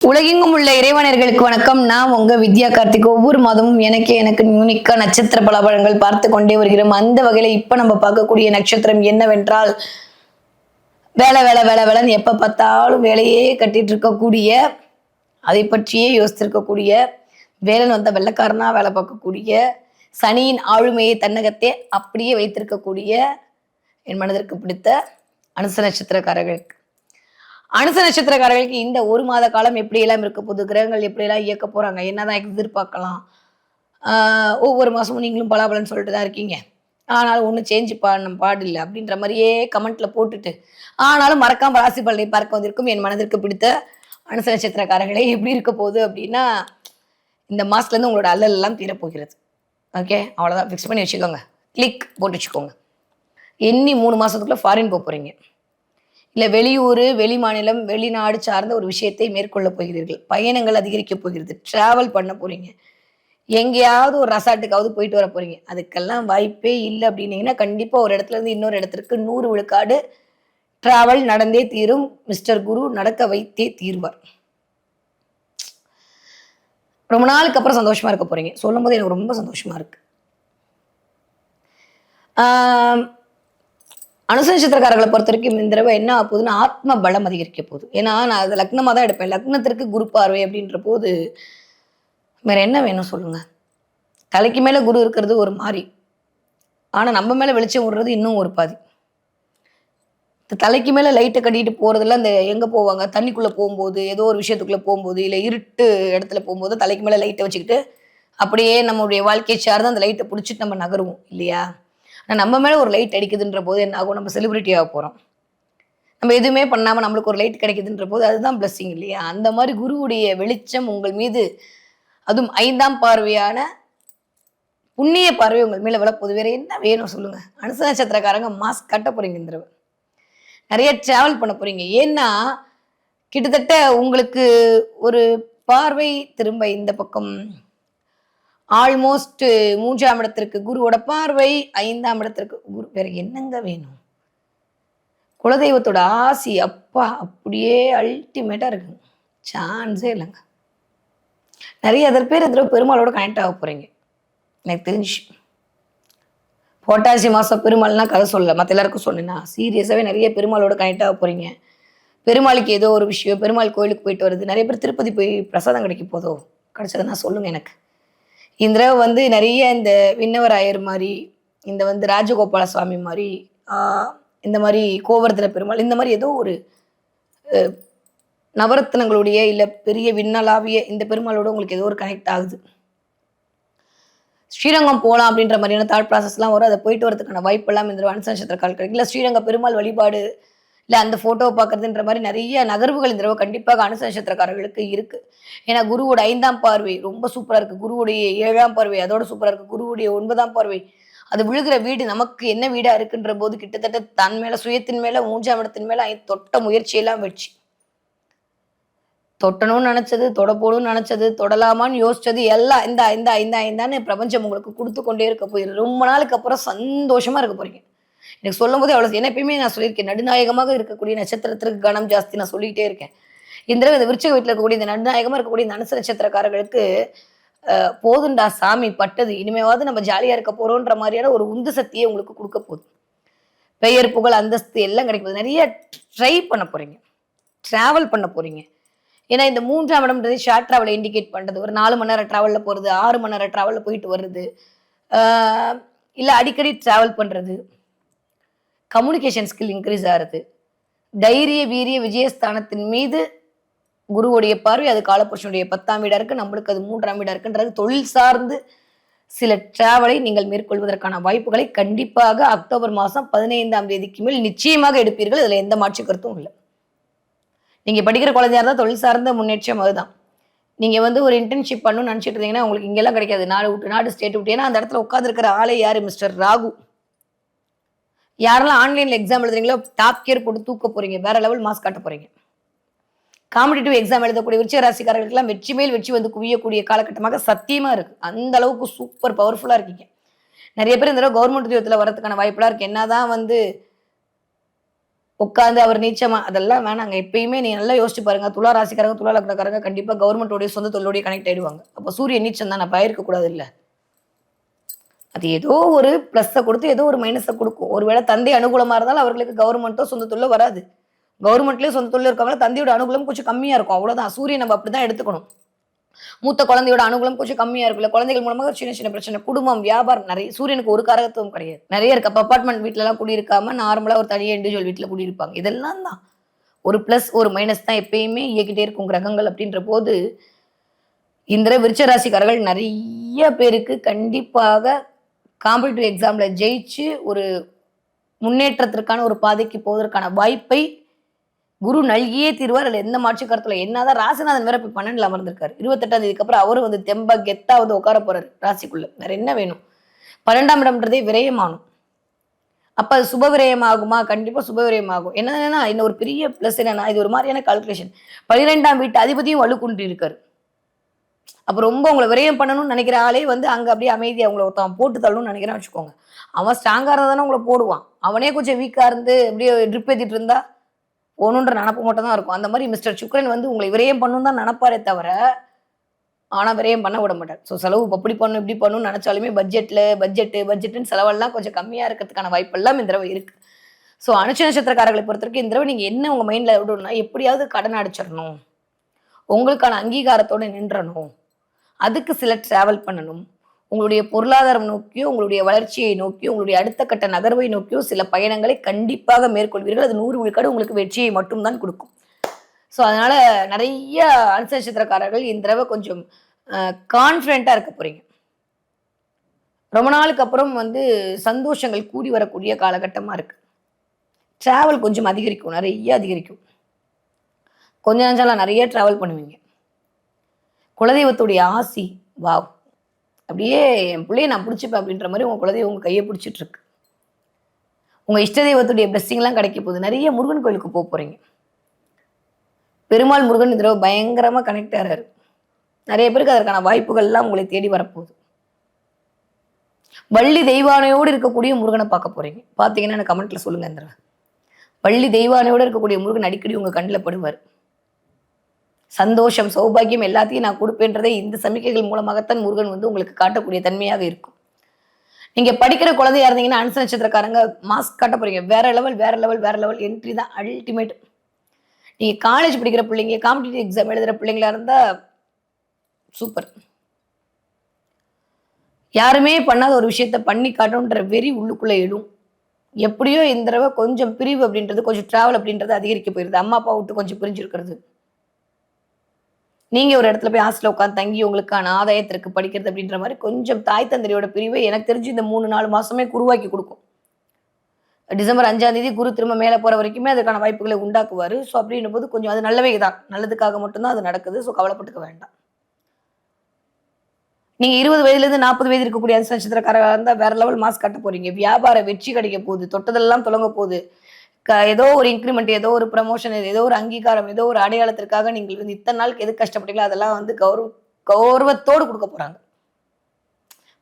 உலகெங்கும் உள்ள இறைவனர்களுக்கு வணக்கம். நான் உங்க வித்யா கார்த்திக். ஒவ்வொரு மாதமும் எனக்கு எனக்கு யூனிக்கா நட்சத்திர பலாபலங்கள் பார்த்து கொண்டே வருகிறோம். அந்த வகையில இப்ப நம்ம பார்க்கக்கூடிய நட்சத்திரம் என்னவென்றால் வேலை வேலை வேலை வேலைன்னு எப்ப பார்த்தாலும் வேலையே கட்டிட்டு இருக்கக்கூடிய அதை பற்றியே யோசித்திருக்கக்கூடிய வேலைன்னு வந்த வெள்ளக்காரனா வேலை பார்க்கக்கூடிய சனியின் ஆளுமையை தன்னகத்தே அப்படியே வைத்திருக்கக்கூடிய என் மனதிற்கு பிடித்த அனுச நட்சத்திரக்காரர்களுக்கு அனுச நட்சத்திரக்காரர்களுக்கு இந்த ஒரு மாத காலம் எப்படியெல்லாம் இருக்க போகுது? கிரகங்கள் எப்படியெல்லாம் இயக்க போறாங்க? என்னதான் எதிர்பார்க்கலாம்? ஒவ்வொரு மாசமும் நீங்களும் பலாபலன்னு சொல்லிட்டு தான் இருக்கீங்க. ஆனாலும் ஒன்றும் சேஞ்ச் பண்ண பாடில்லை அப்படின்ற மாதிரியே கமெண்ட்ல போட்டுட்டு. ஆனாலும் மறக்காம ராசி பலனை பார்க்க வந்திருக்கும் என் மனதிற்கு பிடித்த அனுச நட்சத்திரக்காரர்களே எப்படி இருக்க போகுது அப்படின்னா இந்த மாசத்துல இருந்து உங்களோட அல்லல் எல்லாம் தீரப்போகிறது. ஓகே அவ்வளோதான் ஃபிக்ஸ் பண்ணி வச்சுக்கோங்க. கிளிக் போட்டு வச்சுக்கோங்க. எண்ணி மூணு மாசத்துக்குள்ள ஃபாரின் போக போறீங்க. இல்லை வெளியூர் வெளி மாநிலம் வெளிநாடு சார்ந்த ஒரு விஷயத்தை மேற்கொள்ள போகிறீர்கள். பயணங்கள் அதிகரிக்க போகிறது. டிராவல் பண்ண போறீங்க. எங்கேயாவது ஒரு ரெசார்ட்டுக்காவது போயிட்டு வர போறீங்க. அதுக்கெல்லாம் வாய்ப்பே இல்லை அப்படின்னீங்கன்னா கண்டிப்பாக ஒரு இடத்துல இருந்து இன்னொரு இடத்திற்கு நூறு விழுக்காடு டிராவல் நடந்தே தீரும். மிஸ்டர் குரு நடக்க வைத்தே தீர்வார். ரொம்ப நாளுக்கு அப்புறம் சந்தோஷமா இருக்க போறீங்க. சொல்லும் போது எனக்கு ரொம்ப சந்தோஷமா இருக்கு. அனுச நட்சத்திரக்காரர்களை பொறுத்த வரைக்கும் இந்த தடவை என்ன ஆக போகுதுன்னா ஆத்ம பலம் அதிகரிக்க போகுது. ஏன்னா நான் அது லக்னமாக தான் எடுப்பேன். லக்னத்திற்கு குரு பார்வை அப்படின்ற போது வேற என்ன வேணும் சொல்லுங்க? தலைக்கு மேலே குரு இருக்கிறது ஒரு மாதிரி ஆனால் நம்ம மேலே வெளிச்சம் விடுறது இன்னும் ஒரு பாதி. இந்த தலைக்கு மேலே லைட்டை கட்டிட்டு போகிறதெல்லாம் அந்த எங்கே போவாங்க? தண்ணிக்குள்ளே போகும்போது ஏதோ ஒரு விஷயத்துக்குள்ளே போகும்போது இல்லை இருட்டு இடத்துல போகும்போது தலைக்கு மேலே லைட்டை வச்சுக்கிட்டு அப்படியே நம்மளுடைய வாழ்க்கையை சார்ந்து அந்த லைட்டை பிடிச்சிட்டு நம்ம நகருவோம் இல்லையா? நம்ம மேலே ஒரு லைட் அடிக்குதுன்ற போது என்ன ஆகும்? நம்ம செலிபிரிட்டி ஆக போகிறோம் நம்ம எதுவுமே பண்ணாமல் நம்மளுக்கு ஒரு லைட் கிடைக்குதுன்ற போது அதுதான் பிளஸ்ஸிங் இல்லையா? அந்த மாதிரி குருவுடைய வெளிச்சம் உங்கள் மீது அதுவும் ஐந்தாம் பார்வையான புண்ணிய பார்வை உங்கள் மேலே விழப்போகுது வேறு என்ன வேணும் சொல்லுங்கள் அனுச நட்சத்திரக்காரங்க மாஸ்க் கட்ட போகிறீங்க இந்த தடவை. நிறைய ட்ராவல் பண்ண போகிறீங்க ஏன்னா கிட்டத்தட்ட உங்களுக்கு ஒரு பார்வை திரும்ப இந்த பக்கம் ஆல்மோஸ்ட் மூன்றாம் இடத்திற்கு குருவோட பார்வை ஐந்தாம் இடத்திற்கு குரு. வேற என்னங்க வேணும்? குலதெய்வத்தோட ஆசி அப்பா அப்படியே அல்டிமேட்டா இருக்குங்க சான்ஸே இல்லைங்க. நிறைய அதர் பேர் இந்த பெருமாளோட கனெக்ட் ஆக போறீங்க. எனக்கு தெரிஞ்சு பொட்டாசி மாசம் பெருமாள்னா கதை சொல்லலை. மற்ற எல்லாருக்கும் சொன்னேன்னா சீரியஸாவே நிறைய பெருமாளோட கனெக்ட் ஆக போறீங்க. பெருமாளுக்கு ஏதோ ஒரு விஷயம் பெருமாள் கோயிலுக்கு போயிட்டு வருது. நிறைய பேர் திருப்பதி போய் பிரசாதம் கிடைக்க போதோ கிடைச்சதுன்னா சொல்லுங்க எனக்கு. இந்த தடவை வந்து நிறைய இந்த விண்ணவராயர் மாதிரி இந்த வந்து ராஜகோபால சுவாமி மாதிரி இந்த மாதிரி கோவர்தன பெருமாள் இந்த மாதிரி ஏதோ ஒரு நவரத்னங்களுடைய இல்லை பெரிய விண்ணலாவிய இந்த பெருமாளோட உங்களுக்கு ஏதோ ஒரு கனெக்ட் ஆகுது. ஸ்ரீரங்கம் போகலாம் அப்படின்ற மாதிரியான தாட் ப்ராசஸ்லாம் வரும். அதை போயிட்டு வரதுக்கான வாய்ப்பெல்லாம் இந்த தடவை அனுச நட்சத்திர கால் கிடைக்கும் இல்லை ஸ்ரீரங்க பெருமாள் வழிபாடு இல்லை அந்த ஃபோட்டோவை பார்க்கறதுன்ற மாதிரி நிறைய நகர்வுகள் இந்த தடவை கண்டிப்பாக அனுச நட்சத்திரக்காரர்களுக்கு இருக்கு. ஏன்னா குருவோட ஐந்தாம் பார்வை ரொம்ப சூப்பராக இருக்கு. குருவுடைய ஏழாம் பார்வை அதோட சூப்பராக இருக்கு. குருவுடைய ஒன்பதாம் பார்வை அது விழுகிற வீடு நமக்கு என்ன வீடா இருக்குன்ற போது கிட்டத்தட்ட தன் மேல சுயத்தின் மேல மூன்றாம் இடத்தின் மேல தொட்ட முயற்சியெல்லாம் வச்சு. தொட்டணும்னு நினைச்சது தொடப்போணும்னு நினச்சது நினைச்சது தொடலாமான்னு யோசிச்சது எல்லாம் இந்த இந்த இந்த இந்தான்னு பிரபஞ்சம் உங்களுக்கு கொடுத்து கொண்டே இருக்க போயிரு ரொம்ப நாளுக்கு அப்புறம் சந்தோஷமா இருக்க போறீங்க. எனக்கு சொல்லும் போது அவ்வளோ என்ன எப்பயுமே நான் சொல்லியிருக்கேன் நடுநாயகமாக இருக்கக்கூடிய நட்சத்திரத்திற்கு கணம் ஜாஸ்தி நான் சொல்லிக்கிட்டே இருக்கேன். இந்த தடவை இந்த விருச்சிக வீட்டில் இருக்கக்கூடிய இந்த நடுநாயகமாக இருக்கக்கூடிய இந்த அனுச நட்சத்திரக்காரர்களுக்கு போதுண்டா சாமி பட்டது இனிமேவாவது நம்ம ஜாலியாக இருக்க போகிறோன்ற மாதிரியான ஒரு உந்து சக்தியை உங்களுக்கு கொடுக்க போகுது பெயர் புகழ் அந்தஸ்து எல்லாம் கிடைக்க போகுது நிறைய ட்ரை பண்ண போறீங்க. ட்ராவல் பண்ண போகிறீங்க ஏன்னா இந்த மூன்றாம் இடம்ன்றது ஷார்ட் ட்ராவலை இண்டிகேட் பண்ணுறது ஒரு நாலு மணி நேரம் ட்ராவலில் போகிறது ஆறு மணி நேரம் ட்ராவலில் போயிட்டு வர்றது. இல்லை அடிக்கடி ட்ராவல் பண்ணுறது கம்யூனிகேஷன் ஸ்கில் இன்க்ரீஸ் ஆகிறது. தைரிய வீரிய விஜயஸ்தானத்தின் மீது குருவுடைய பார்வை அது காலபுருஷனுடைய பத்தாம் வீடாக இருக்குது நம்மளுக்கு அது மூன்றாம் வீடாக இருக்குன்றது தொழில் சார்ந்து சில டிராவலை நீங்கள் மேற்கொள்வதற்கான வாய்ப்புகளை கண்டிப்பாக அக்டோபர் மாதம் பதினைந்தாம் தேதிக்கு மேல் நிச்சயமாக எடுப்பீர்கள். இதில் எந்த மாற்று கருத்தும் இல்லை. நீங்கள் படிக்கிற குழந்தையா இருந்தால் தொழில் சார்ந்த முன்னேற்றம் அதுதான். நீங்கள் வந்து ஒரு இன்டர்ன்ஷிப் பண்ணணும்னு நினச்சிட்டு இருந்தீங்கன்னா உங்களுக்கு இங்கெல்லாம் கிடைக்காது. நாடு விட்டு நாடு ஸ்டேட் விட்டு. ஏன்னா அந்த இடத்துல உட்காந்துருக்கிற ஆளே யார்? மிஸ்டர் ராகு. யாரெல்லாம் ஆன்லைன்ல எக்ஸாம் எழுதுறீங்களோ டாப் கியர் போட்டு தூக்க போறீங்க. வேற லெவல் மார்க்ஸ் காட்ட போறீங்க. காம்படிட்டிவ் எக்ஸாம் எழுதக்கூடிய விருச்சிக ராசிக்காரர்களுக்கெல்லாம் வெற்றி மேல் வெற்றி வந்து குவியக்கூடிய காலகட்டமாக சத்தியமா இருக்கு. அந்த அளவுக்கு சூப்பர் பவர்ஃபுல்லா இருக்கீங்க. நிறைய பேர் இந்த தடவை கவர்மெண்ட் உத்தியோகத்துல வரதுக்கான வாய்ப்பெல்லாம் இருக்கு. என்னதான் வந்து உட்காந்து அவர் நீச்சமா அதெல்லாம் வேணாங்க. எப்பயுமே நீ நல்லா யோசிச்சு பாருங்க. துளா ராசிக்காரங்க துளா லக்னக்காரங்க கண்டிப்பா கவர்மெண்டோடைய சொந்த தொழிலோடய கனெக்ட் ஆயிடுவாங்க. அப்போ சூரிய நீச்சம் தான் நான் பயிருக்க கூடாது இல்லை. அது ஏதோ ஒரு ப்ளஸ்ஸை கொடுத்து ஏதோ ஒரு மைனஸை கொடுக்கும். ஒருவேளை தந்தை அனுகூலமா இருந்தாலும் அவர்களுக்கு கவர்மெண்ட்டோ சொந்த தொழிலோ வராது. கவர்மெண்ட்லயும் சொந்த தொழில் இருக்கவங்க தந்தையோட அனுகூலம் கொஞ்சம் கம்மியா இருக்கும். அவ்வளவுதான். சூரியன் நம்ம அப்படிதான் எடுத்துக்கணும். மூத்த குழந்தையோட அனுகூலம் கொஞ்சம் கம்மியா இருக்குல்ல குழந்தைகள் மூலமாக சின்ன சின்ன பிரச்சனை குடும்பம் வியாபாரம் நிறைய சூரியனுக்கு ஒரு காரகத்துவம் கிடையாது. நிறைய இருக்கு. அப்பார்ட்மெண்ட் வீட்டுல எல்லாம் குடியிருக்காம நார்மலா ஒரு தனியாக இண்டிவிஜுவல் வீட்டுல குடியிருப்பாங்க. இதெல்லாம் தான். ஒரு பிளஸ் ஒரு மைனஸ் தான் எப்பயுமே இயக்கிட்டே இருக்கும் கிரகங்கள் அப்படின்ற போது இந்த விருச்ச ராசிக்காரர்கள் நிறைய பேருக்கு கண்டிப்பாக காம்படிட்டிவ் எக்ஸாமில் ஜெயிச்சு ஒரு முன்னேற்றத்திற்கான ஒரு பாதைக்கு போவதற்கான வாய்ப்பை குரு நல்கியே தீர்வார். அதில் எந்த மாற்று கருத்தில் என்னதான் ராசிநாதன் வேற போய் பன்னெண்டில் அமர்ந்திருக்காரு. இருபத்தெட்டாம் தேதிக்கு அப்புறம் அவரும் வந்து தெம்பா கெத்தா வந்து உட்கார போறாரு ராசிக்குள்ள. வேற என்ன வேணும்? பன்னெண்டாம் இடம்ன்றதே விரயமானும். அப்போ அது சுப விரயம் ஆகுமா சுப விரயமாகும் என்னன்னா இன்னும் ஒரு பெரிய ப்ளஸ் என்னன்னா இது ஒரு மாதிரியான கால்குலேஷன் பனிரெண்டாம் வீட்டு அதிபதியும் வலுக்குண்டு இருக்காரு அப்போ ரொம்ப உங்களை விரயம் பண்ணணும்னு நினைக்கிற ஆளே வந்து அங்கே அப்படியே அமைதியாக அவங்கள ஒருத்தன் போட்டு தள்ளணும்னு நினைக்கிறேன் வச்சுக்கோங்க. அவன் ஸ்ட்ராங்காக இருந்தால் தானே உங்களை போடுவான். அவனே கொஞ்சம் வீக்காக இருந்து அப்படியே ட்ரிப் ஏற்றிட்டு இருந்தா போகணுன்ற நினப்பு மட்டும் தான் இருக்கும். அந்த மாதிரி மிஸ்டர் சுக்ரன் வந்து உங்களை விரயம் பண்ணணும் தான் நினப்பாரே தவிர ஆனால் விரயம் பண்ண விட மாட்டார். ஸோ செலவு அப்படி பண்ணும் இப்படி பண்ணணும்னு நினச்சாலுமே பட்ஜெட்டில் பட்ஜெட்டு பட்ஜெட்டுன்னு செலவெல்லாம் கொஞ்சம் கம்மியாக இருக்கிறதுக்கான வாய்ப்பெல்லாம் இந்த தடவை இருக்குது ஸோ அனுச்ச நட்சத்திரக்காரர்களை பொறுத்த வரைக்கும் இந்த தடவை நீங்கள் என்ன உங்கள் மைண்டில் விடணும்னா எப்படியாவது கடன் அடிச்சிடணும். உங்களுக்கான அங்கீகாரத்தோடு நின்றணும். அதுக்கு சில ட்ராவல் பண்ணணும். உங்களுடைய பொருளாதாரம் நோக்கியோ உங்களுடைய வளர்ச்சியை நோக்கியோ உங்களுடைய அடுத்த கட்ட நகர்வை நோக்கியோ சில பயணங்களை கண்டிப்பாக மேற்கொள்வீர்கள். அது நூறு விழுக்காடு உங்களுக்கு வெற்றியை மட்டும்தான் கொடுக்கும். ஸோ அதனால நிறைய அனுசரிச்சத்திரக்காரர்கள் இந்த தடவை கொஞ்சம் கான்ஃபிடெண்ட்டாக இருக்க போறீங்க. ரொம்ப நாளுக்கு அப்புறம் வந்து சந்தோஷங்கள் கூடி வரக்கூடிய காலகட்டமாக இருக்கு. ட்ராவல் கொஞ்சம் அதிகரிக்கும் நிறைய அதிகரிக்கும். கொஞ்ச நஞ்சலாம் நிறைய ட்ராவல் பண்ணுவீங்க. குலதெய்வத்துடைய ஆசி வாவ் அப்படியே என் பிள்ளைய நான் பிடிச்சிப்பேன் அப்படின்ற மாதிரி உங்கள் குலதெய்வம் உங்கள் கையை பிடிச்சிட்டு இருக்கு உங்கள் இஷ்ட தெய்வத்துடைய பிளஸ்ஸிங்லாம் கிடைக்க போகுது. நிறைய முருகன் கோயிலுக்கு போக போகிறீங்க பெருமாள் முருகன் இந்த தடவை பயங்கரமாக கனெக்ட் ஆகிறாரு நிறைய பேருக்கு அதற்கான வாய்ப்புகள்லாம் உங்களை தேடி வரப்போகுது. வள்ளி தெய்வானையோடு இருக்கக்கூடிய முருகனை பார்க்க போகிறீங்க பார்த்தீங்கன்னா எனக்கு கமெண்ட்டில் சொல்லுங்கள் இந்த வள்ளி தெய்வானையோடு இருக்கக்கூடிய முருகன் அடிக்கடி உங்கள் கண்ணில் படுவார். சந்தோஷம் சௌபாகியம் எல்லாத்தையும் நான் கொடுப்பேன்றதை இந்த சமிக்கைகள் மூலமாகத்தான் முருகன் வந்து உங்களுக்கு காட்டக்கூடிய தன்மையாக இருக்கும். நீங்கள் படிக்கிற குழந்தையா இருந்தீங்கன்னா அனுச நட்சத்திரக்காரங்க மாஸ்க் காட்ட போகிறீங்க வேற லெவல் வேற லெவல் வேற லெவல் என்ட்ரி தான் அல்டிமேட் நீங்கள் காலேஜ் படிக்கிற பிள்ளைங்க காம்படிட்டிவ் எக்ஸாம் எழுதுகிற பிள்ளைங்களா இருந்தால் சூப்பர் யாருமே பண்ணாத ஒரு விஷயத்த பண்ணி காட்டணுன்ற வெறி உள்ளுக்குள்ளே எழும். எப்படியோ இந்த தடவை கொஞ்சம் பிரிவு அப்படின்றது கொஞ்சம் ட்ராவல் அப்படின்றது அதிகரிக்க போயிருது. அம்மா அப்பா விட்டு கொஞ்சம் பிரிஞ்சிருக்கிறது. நீங்க ஒரு இடத்துல போய் ஹாஸ்டல்ல உட்காந்து தங்கி உங்களுக்கான ஆதாயத்திற்கு படிக்கிறது அப்படின்ற மாதிரி கொஞ்சம் தாய் தந்தையோட பிரிவை எனக்கு தெரிஞ்சு இந்த மூணு நாலு மாசமே குருவாக்கி கொடுக்கும். டிசம்பர் அஞ்சாம் தேதி குரு திரும்ப மேலே போற வரைக்குமே அதுக்கான வாய்ப்புகளை உண்டாக்குவாரு. ஸோ அப்படின்னும் போது கொஞ்சம் அது நல்லவே தான் நல்லதுக்காக மட்டும்தான் அது நடக்குது. ஸோ கவலைப்பட்டுக்க வேண்டாம். நீங்க இருபது வயதுல இருந்து நாற்பது வயது இருக்கக்கூடிய அந்த நட்சத்திரக்காரராக இருந்தால் வேற லெவல் மாஸ்க் கட்ட போறீங்க. வியாபார வெற்றி கிடைக்க போகுது. தொட்டதெல்லாம் தொடங்க போகுது. ஏதோ ஒரு இன்க்ரிமெண்ட் ஏதோ ஒரு ப்ரமோஷன் ஏதோ ஒரு அங்கீகாரம் ஏதோ ஒரு அடையாளத்திற்காக நீங்கள் வந்து இத்தனை நாளுக்கு எது கஷ்டப்பட்டீங்களோ அதெல்லாம் வந்து கௌரவ கௌரவத்தோடு கொடுக்க போறாங்க.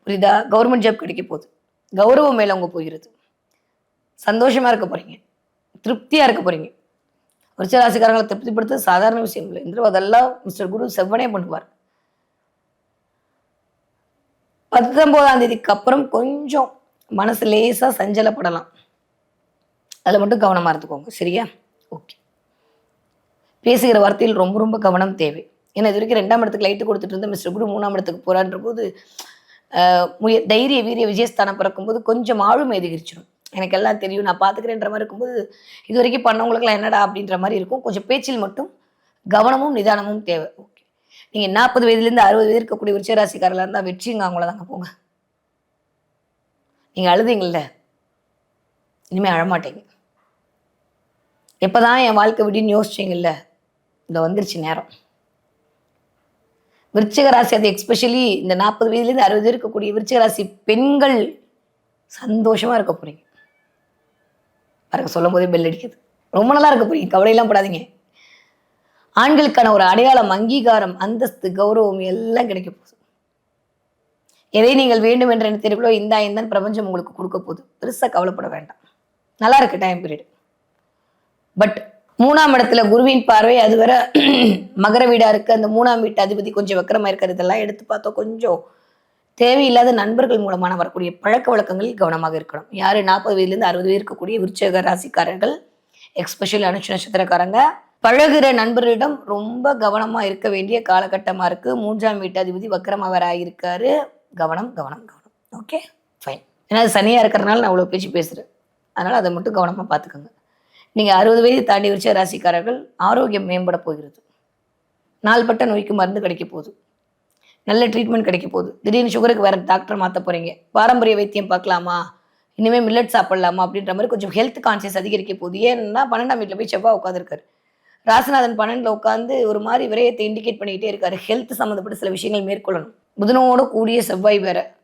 புரியுதா? கவர்மெண்ட் ஜாப் கிடைக்க போகுது. கௌரவம் மேலே அவங்க போகிறது. சந்தோஷமா இருக்க போறீங்க. திருப்தியா இருக்க போறீங்க. விருச்சராசிக்காரங்களை திருப்திப்படுத்த சாதாரண விஷயம் இல்லை. என்று அதெல்லாம் மிஸ்டர் குரு செவ்வனே பண்ணுவார். பத்தொம்போதாம் தேதிக்கு அப்புறம் கொஞ்சம் மனசு லேசா சஞ்சலப்படலாம். அதில் மட்டும் கவனமாக இருந்துக்கோங்க. சரியா? ஓகே பேசுகிற வார்த்தையில் ரொம்ப ரொம்ப கவனம் தேவை. ஏன்னா இது வரைக்கும் ரெண்டாம் இடத்துக்கு லைட்டு கொடுத்துட்டு இருந்த மிஸ்டர் குரு மூணாம் இடத்துக்கு போகிறான்ற போது முய- தைரிய வீரிய விஜயஸ்தானம் பிறக்கும்போது கொஞ்சம் ஆளும் எதிகரிச்சிடும் எனக்கு எல்லாம் தெரியும் நான் பார்த்துக்கிறேன்ற மாதிரி இருக்கும்போது இது வரைக்கும் பண்ணவங்களுக்குலாம் என்னடா அப்படின்ற மாதிரி இருக்கும். கொஞ்சம் பேச்சில் மட்டும் கவனமும் நிதானமும் தேவை. ஓகே நீங்கள் நாற்பது வயதுலேருந்து அறுபது வயது இருக்கக்கூடிய விருச்சராசிக்காரர்களாக இருந்தால் வெற்றிங்க அவங்கள தாங்க போங்க. நீங்கள் அழுதீங்கல்ல இனிமேல் அழமாட்டீங்க எப்பதான் என் வாழ்க்கை விடின்னு யோசிச்சிங்கல்ல? இந்த வந்துருச்சு நேரம். விருச்சிக ராசி அது எக்ஸ்பெஷலி இந்த நாற்பது வயதுலேருந்து அறுபது இருக்கக்கூடிய விருச்சிக ராசி பெண்கள் சந்தோஷமாக இருக்க போகிறீங்க பாருங்க சொல்லும் போதே பெல் அடிக்குது. ரொம்ப நல்லா இருக்க போகிறீங்க கவலையெல்லாம் படாதீங்க. ஆண்களுக்கான ஒரு அடையாளம் அங்கீகாரம் அந்தஸ்து கௌரவம் எல்லாம் கிடைக்க போகுது. எதை நீங்கள் வேண்டும் என்று நினைத்தீர்களோ இந்த ஐந்தான் பிரபஞ்சம் உங்களுக்கு கொடுக்க போகுது. பெருசாக கவலைப்பட வேண்டாம். நல்லா இருக்கு டைம் பீரியட் பட் மூணாம் இடத்துல குருவின் பார்வை அது வர மகர வீடா இருக்கு. அந்த மூணாம் வீட்டு அதிபதி கொஞ்சம் வக்கரமா இருக்கிறது இதெல்லாம் எடுத்து பார்த்தோம் கொஞ்சம் தேவையில்லாத நண்பர்கள் மூலமான வரக்கூடிய பழக்க வழக்கங்களில் கவனமாக இருக்கணும். யாரு? நாற்பது வயதுலேருந்து அறுபது வயது இருக்கக்கூடிய விருச்சக ராசிக்காரர்கள் எக்ஸ்பெஷலி அனுஷ நட்சத்திரக்காரங்க. பழகுற நண்பர்களிடம் ரொம்ப கவனமா இருக்க வேண்டிய காலகட்டமா இருக்கு. மூன்றாம் வீட்டு அதிபதி வக்கரமாக வர ஆகியிருக்காரு கவனம் கவனம் கவனம். ஓகே ஃபைன் ஏன்னா அது சனியா இருக்கிறதுனால நான் அவ்வளோ பேச்சு பேசுறேன். அதனால அதை மட்டும் கவனமா பார்த்துக்கோங்க. நீங்கள் அறுபது வயது தாண்டி விருச்ச ராசிக்காரர்கள் ஆரோக்கியம் மேம்பட போகிறது. நாள்பட்ட நோய்க்கு மருந்து கிடைக்க போகுது. நல்ல ட்ரீட்மெண்ட் கிடைக்க போகுது. திடீர்னு சுகருக்கு வேற டாக்டர் மாற்ற போறீங்க. பாரம்பரிய வைத்தியம் பார்க்கலாமா? இனிமேல் மில்லட் சாப்பிடலாமா? அப்படின்ற மாதிரி கொஞ்சம் ஹெல்த் கான்சியஸ் அதிகரிக்க போகுது. ஏன்னா பன்னெண்டாம் வீட்டில் போய் செவ்வாய் உட்காந்துருக்காரு ராசநாதன் பன்னெண்டில் உட்காந்து ஒரு மாதிரி விரயத்தை இண்டிகேட் பண்ணிக்கிட்டே இருக்காரு. ஹெல்த் சம்மந்தப்பட்ட சில விஷயங்கள் மேற்கொள்ளணும். புதனோட கூடிய செவ்வாய் வேற.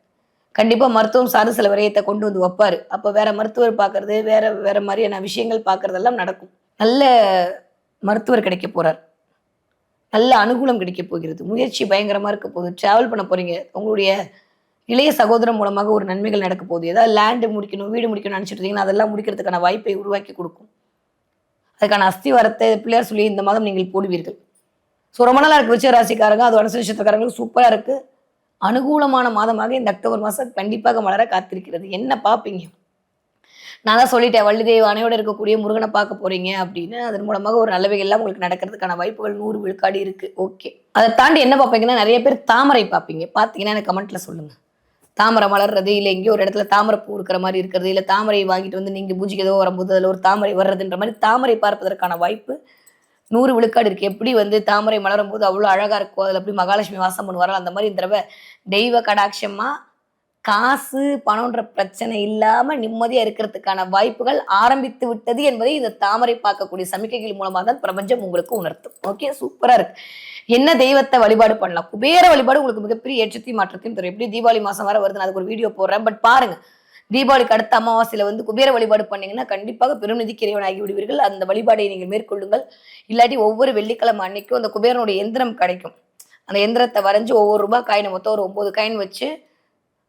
கண்டிப்பாக மருத்துவம் சார்ந்த சில விரயத்தை கொண்டு வந்து வைப்பாரு. அப்போ வேற மருத்துவர் பார்க்கறது வேற வேற மாதிரியான விஷயங்கள் பார்க்கறதெல்லாம் நடக்கும். நல்ல மருத்துவர் கிடைக்க போறார். நல்ல அனுகூலம் கிடைக்க போகிறது. முயற்சி பயங்கரமா இருக்க போகுது. டிராவல் பண்ண போறீங்க. உங்களுடைய இளைய சகோதரன் மூலமாக ஒரு நன்மைகள் நடக்க போகுது. ஏதாவது லேண்டு முடிக்கணும் வீடு முடிக்கணும்னு நினச்சிட்டு இருந்தீங்கன்னா அதெல்லாம் முடிக்கிறதுக்கான வாய்ப்பை உருவாக்கி கொடுக்கும். அதுக்கான அஸ்திவாரத்தை பிள்ளையார் சொல்லி இந்த மாதம் நீங்கள் போடுவீர்கள். ஸோ ரொம்ப நாளாக இருக்குது விருச்சிக ராசிக்காரங்க. அது அனுச சூப்பராக இருக்குது அனுகூலமான மாதமாக இந்த அக்டோபர் மாதம் கண்டிப்பாக மலர காத்திருக்கிறது. என்ன பார்ப்பீங்க? நான் தான் சொல்லிட்டேன் வள்ளிதேவ் அணையோடு இருக்கக்கூடிய முருகனை பார்க்க போறீங்க அப்படின்னு. அதன் மூலமாக ஒரு நல்லவைகள்லாம் உங்களுக்கு நடக்கிறதுக்கான வாய்ப்புகள் நூறு விழுக்காடு இருக்கு. ஓகே. அதை தாண்டி என்ன பார்ப்பீங்கன்னா நிறைய பேர் தாமரை பார்ப்பீங்க. பார்த்தீங்கன்னா எனக்கு கமெண்ட்ல சொல்லுங்க. தாமரை மலர்றது இல்லை எங்கேயோ ஒரு இடத்துல தாமரை பூ இருக்கிற மாதிரி இருக்கிறது இல்லை தாமரை வாங்கிட்டு வந்து நீங்கள் பூஜைக்கு ஏதோ வரும்போது அதில் ஒரு தாமரை வர்றதுன்ற மாதிரி தாமரை பார்ப்பதற்கான வாய்ப்பு நூறு விழுக்காடு இருக்கு. எப்படி வந்து தாமரை மலரும் போது அவ்வளோ அழகா இருக்கும் அதில் எப்படி மகாலட்சுமி வாசம் பண்ணுவாரோ அந்த மாதிரி இந்த தடவை தெய்வ கடாட்சமா காசு பணம்ன்ற பிரச்சனை இல்லாம நிம்மதியா இருக்கிறதுக்கான வாய்ப்புகள் ஆரம்பித்து விட்டது என்பதை இந்த தாமரை பார்க்கக்கூடிய சமிக்கைகள் மூலமா தான் பிரபஞ்சம் உங்களுக்கு உணர்த்தும். ஓகே சூப்பரா இருக்கு. என்ன தெய்வத்தை வழிபாடு பண்ணலாம்? குபேர வழிபாடு உங்களுக்கு மிகப்பெரிய ஏற்றத்தையும் மாற்றத்தையும் தரும். எப்படி தீபாவளி மாசம் வர வருது நான் அதுக்கு ஒரு வீடியோ போடுறேன். பட் பாருங்க தீபாவளிக்கு அடுத்த அமாவாசையில வந்து குபேர வழிபாடு பண்ணீங்கன்னா கண்டிப்பாக பெரும் நிதிக்கு ஆகி விடுவீர்கள். அந்த வழிபாடை நீங்கள் மேற்கொள்ளுங்கள். இல்லாட்டி ஒவ்வொரு வெள்ளிக்கிழமை அன்னைக்கும் அந்த குபேரனுடைய எந்திரம் கிடைக்கும். அந்த எந்திரத்தை வரைஞ்சு ஒவ்வொரு ரூபாய் காயினை மொத்தம் ஒரு ஒம்பது காயின் வச்சு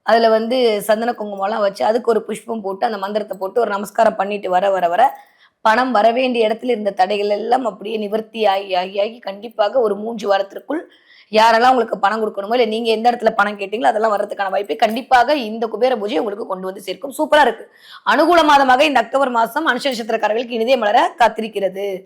அதில் வந்து சந்தன குங்குமம்லாம் வச்சு அதுக்கு ஒரு புஷ்பம் போட்டு அந்த மந்திரத்தை போட்டு ஒரு நமஸ்காரம் பண்ணிட்டு வர வர வர பணம் வர வேண்டிய இடத்துல இருந்த தடைகள் எல்லாம் அப்படியே நிவர்த்தி ஆகி ஆகி ஆகி கண்டிப்பாக ஒரு மூன்று வாரத்திற்குள் யாரெல்லாம் உங்களுக்கு பணம் கொடுக்கணுமோ இல்லை நீங்க எந்த இடத்துல பணம் கேட்டீங்களோ அதெல்லாம் வரதுக்கான வாய்ப்பை கண்டிப்பாக இந்த குபேர பூஜை உங்களுக்கு கொண்டு வந்து சேர்க்கும். சூப்பரா இருக்கு. அனுகூல மாதமாக இந்த அக்டோபர் மாதம் அனுஷ நட்சத்திரக்காரர்களுக்கு இனிதே மலர காத்திருக்கிறது.